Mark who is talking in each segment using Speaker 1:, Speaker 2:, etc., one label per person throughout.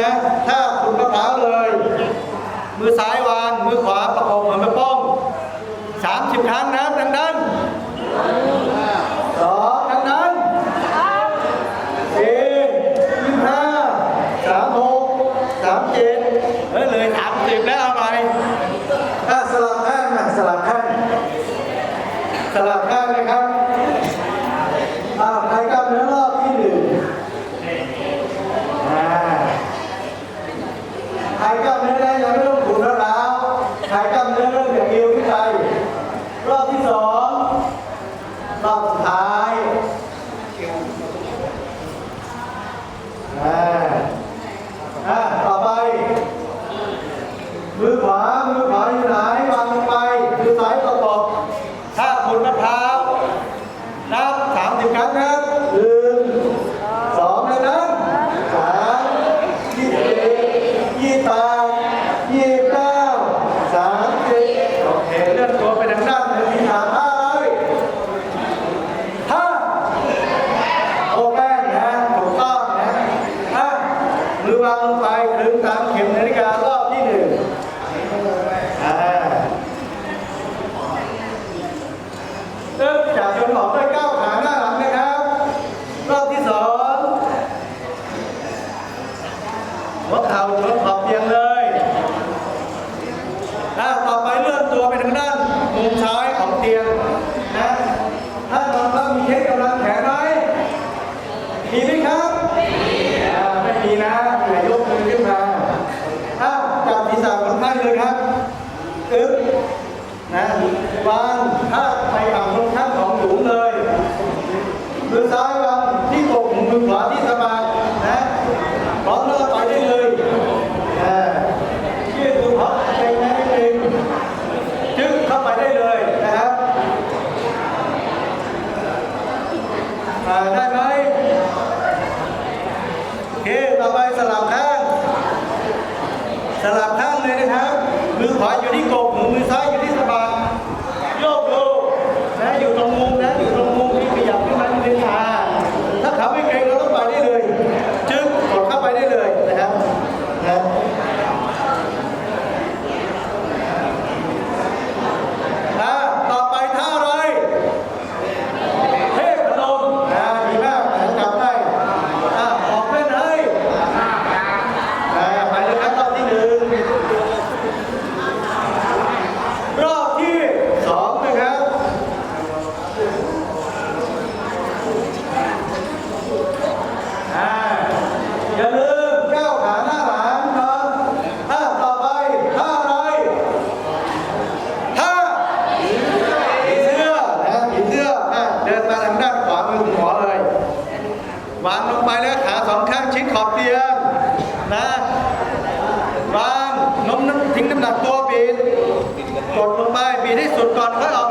Speaker 1: นะถ้าคุณมะพร้าวเลย มือซ้ายว ആർക്കും അഭിനയിക്കാൻ ไปทางด้านมุมซ้ายของเตียง Kartal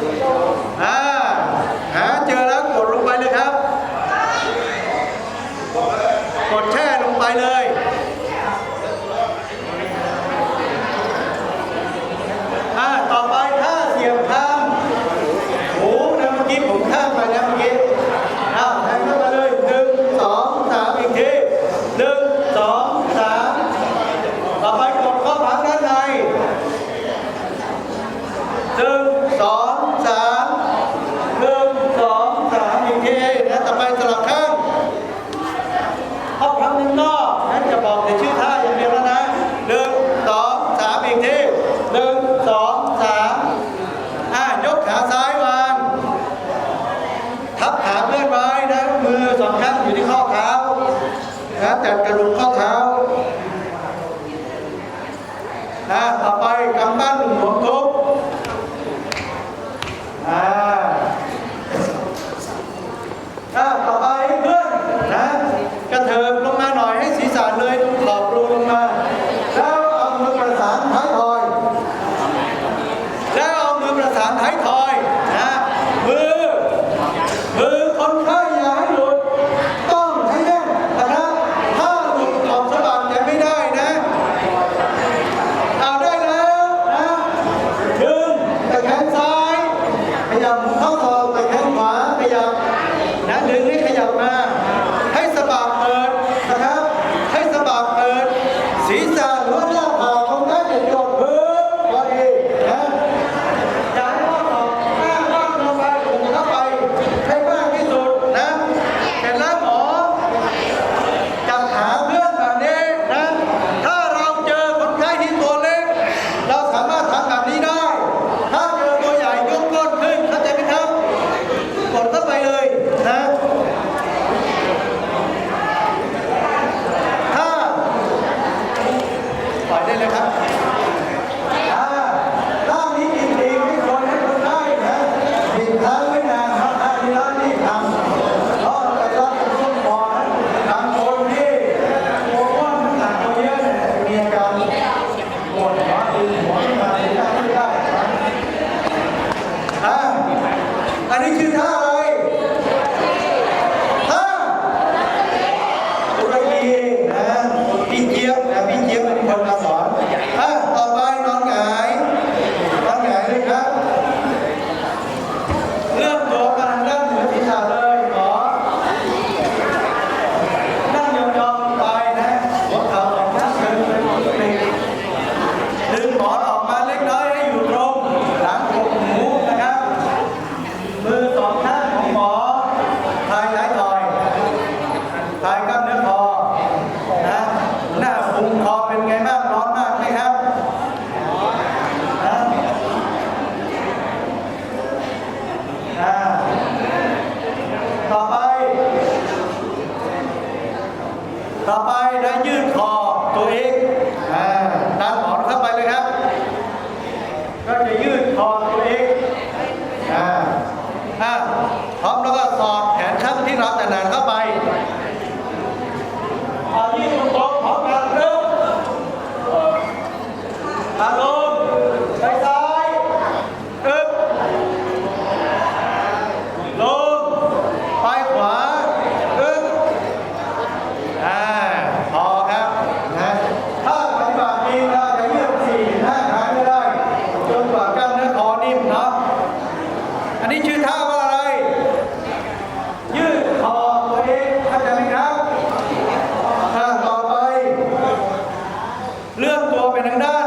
Speaker 1: Thank you. đã lên 大家好 เลื่อนตัวไปทางด้า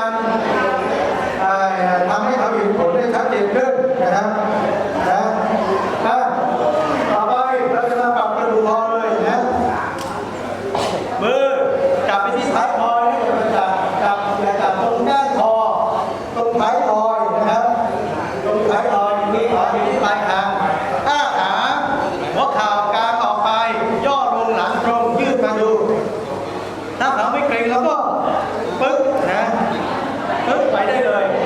Speaker 1: Yeah. Thank you.